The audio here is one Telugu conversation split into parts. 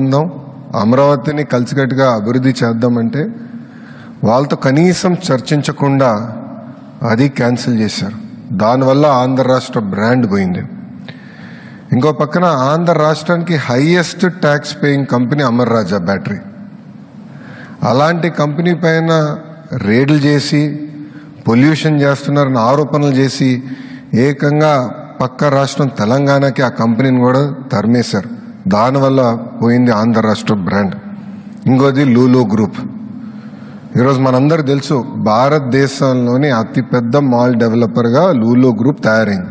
ఉందాం అమరావతిని కలిసికట్టుగా అభివృద్ధి చేద్దామంటే వాళ్ళతో కనీసం చర్చించకుండా అది క్యాన్సిల్ చేశారు. దానివల్ల ఆంధ్ర రాష్ట్ర బ్రాండ్ పోయింది. ఇంకో పక్కన ఆంధ్ర రాష్ట్రానికి highest tax paying company Amar Raja battery. అలాంటి కంపెనీ పైన రేడ్లు చేసి పొల్యూషన్ చేస్తున్నారని ఆరోపణలు చేసి ఏకంగా పక్క రాష్ట్రం తెలంగాణకి ఆ కంపెనీని కూడా తరిమేశారు. దానివల్ల పోయింది ఆంధ్ర రాష్ట్ర బ్రాండ్. ఇంకోది లూలో గ్రూప్. ఈరోజు మనందరూ తెలుసు భారతదేశంలోని అతిపెద్ద మాల్ డెవలపర్గా లూలో గ్రూప్ తయారైంది.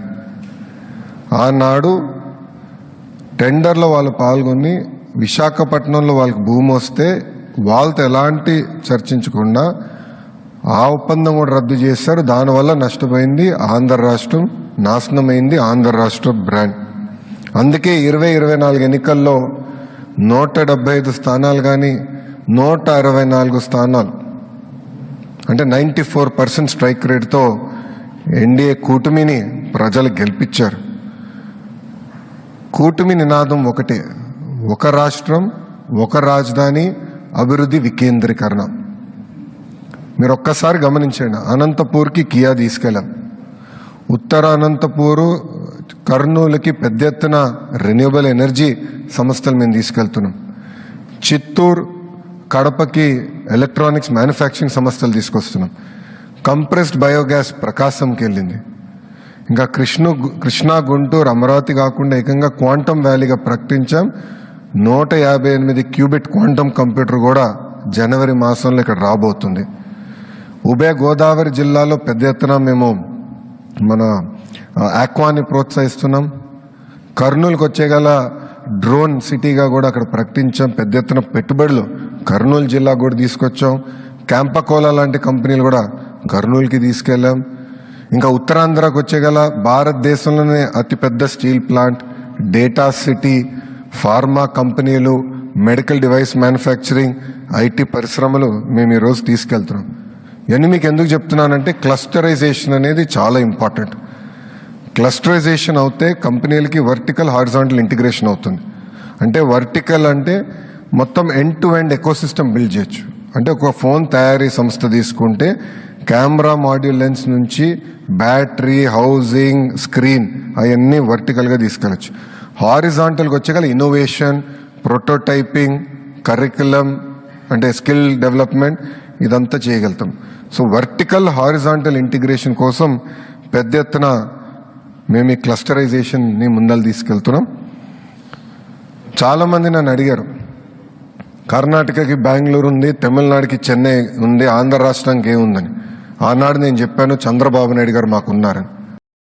ఆనాడు టెండర్లో వాళ్ళు పాల్గొని విశాఖపట్నంలో వాళ్ళకి భూమి వస్తే వాళ్ళతో ఎలాంటి చర్చించకుండా ఆ ఒప్పందం కూడా రద్దు చేశారు. దానివల్ల నష్టపోయింది ఆంధ్ర రాష్ట్రం నాశనమైంది ఆంధ్ర రాష్ట్ర బ్రాండ్. అందుకే ఇరవై ఇరవై నాలుగు ఎన్నికల్లో నూట డెబ్బై ఐదు స్థానాలు కానీ నూట అరవై నాలుగు స్థానాలు. అంటే నైంటీ ఫోర్ పర్సెంట్ స్ట్రైక్ రేట్తో ఎన్డీఏ కూటమిని ప్రజలు గెలిపించారు. కూటమి నినాదం ఒకటే. ఒక రాష్ట్రం ఒక రాజధాని అభివృద్ధి వికేంద్రీకరణ. మీరు ఒక్కసారి గమనించండి అనంతపూర్కి కియా తీసుకెళ్ళాం. ఉత్తర అనంతపూరు కర్నూలుకి పెద్ద ఎత్తున రెన్యూబుల్ ఎనర్జీ సంస్థలు మేము తీసుకెళ్తున్నాం. చిత్తూరు కడపకి ఎలక్ట్రానిక్స్ మ్యానుఫ్యాక్చరింగ్ సంస్థలు తీసుకొస్తున్నాం. కంప్రెస్డ్ బయోగ్యాస్ ప్రకాశంకి వెళ్ళింది. ఇంకా కృష్ణ కృష్ణా గుంటూరు అమరావతి కాకుండా ఏకంగా క్వాంటమ్ వ్యాలీగా ప్రకటించాం. నూట యాభై ఎనిమిది క్యూబిట్ క్వాంటమ్ కంప్యూటర్ కూడా జనవరి మాసంలో ఇక్కడ రాబోతుంది. ఉభయ గోదావరి జిల్లాలో పెద్ద ఎత్తున మేము మన ఆక్వాని ప్రోత్సహిస్తున్నాం. కర్నూలుకి వచ్చేగల డ్రోన్ సిటీగా కూడా అక్కడ ప్రకటించాం. పెద్ద ఎత్తున పెట్టుబడులు కర్నూలు జిల్లా కూడా తీసుకొచ్చాం. క్యాంపకోలా లాంటి కంపెనీలు కూడా కర్నూలుకి తీసుకెళ్ళాం. ఇంకా ఉత్తరాంధ్రకు వచ్చేగల భారతదేశంలోనే అతిపెద్ద steel plant data city pharma కంపెనీలు మెడికల్ డివైస్ మ్యానుఫ్యాక్చరింగ్ ఐటీ పరిశ్రమలు మేము ఈరోజు తీసుకెళ్తున్నాం. ఇవన్నీ మీకు ఎందుకు చెప్తున్నానంటే క్లస్టరైజేషన్ అనేది చాలా ఇంపార్టెంట్ క్లస్టరైజేషన్ అవుతే కంపెనీలకి వర్టికల్ హారిజాంటల్ ఇంటిగ్రేషన్ అవుతుంది. అంటే వర్టికల్ అంటే మొత్తం end to end ecosystem build చేయొచ్చు. అంటే ఒక ఫోన్ తయారీ సంస్థ తీసుకుంటే కెమెరా మాడ్యూల్ లెన్స్ నుంచి బ్యాటరీ హౌసింగ్ స్క్రీన్ అవన్నీ వర్టికల్గా తీసుకెళ్ళచ్చు. హారిజాంటల్కి వచ్చేగల ఇన్నోవేషన్ ప్రోటోటైపింగ్ కరికులం అంటే స్కిల్ డెవలప్మెంట్ ఇదంతా చేయగలుగుతాం. సో వర్టికల్ హారిజాంటల్ ఇంటిగ్రేషన్ కోసం పెద్ద ఎత్తున మేము ఈ క్లస్టరైజేషన్ని ముందలు తీసుకెళ్తున్నాం. చాలామంది నన్ను అడిగారు కర్ణాటకకి బెంగళూరు ఉంది తమిళనాడుకి చెన్నై ఉంది ఆంధ్ర రాష్ట్రానికి ఏముందని? ఆనాడు నేను చెప్పాను చంద్రబాబు నాయుడు గారు మాకున్నారని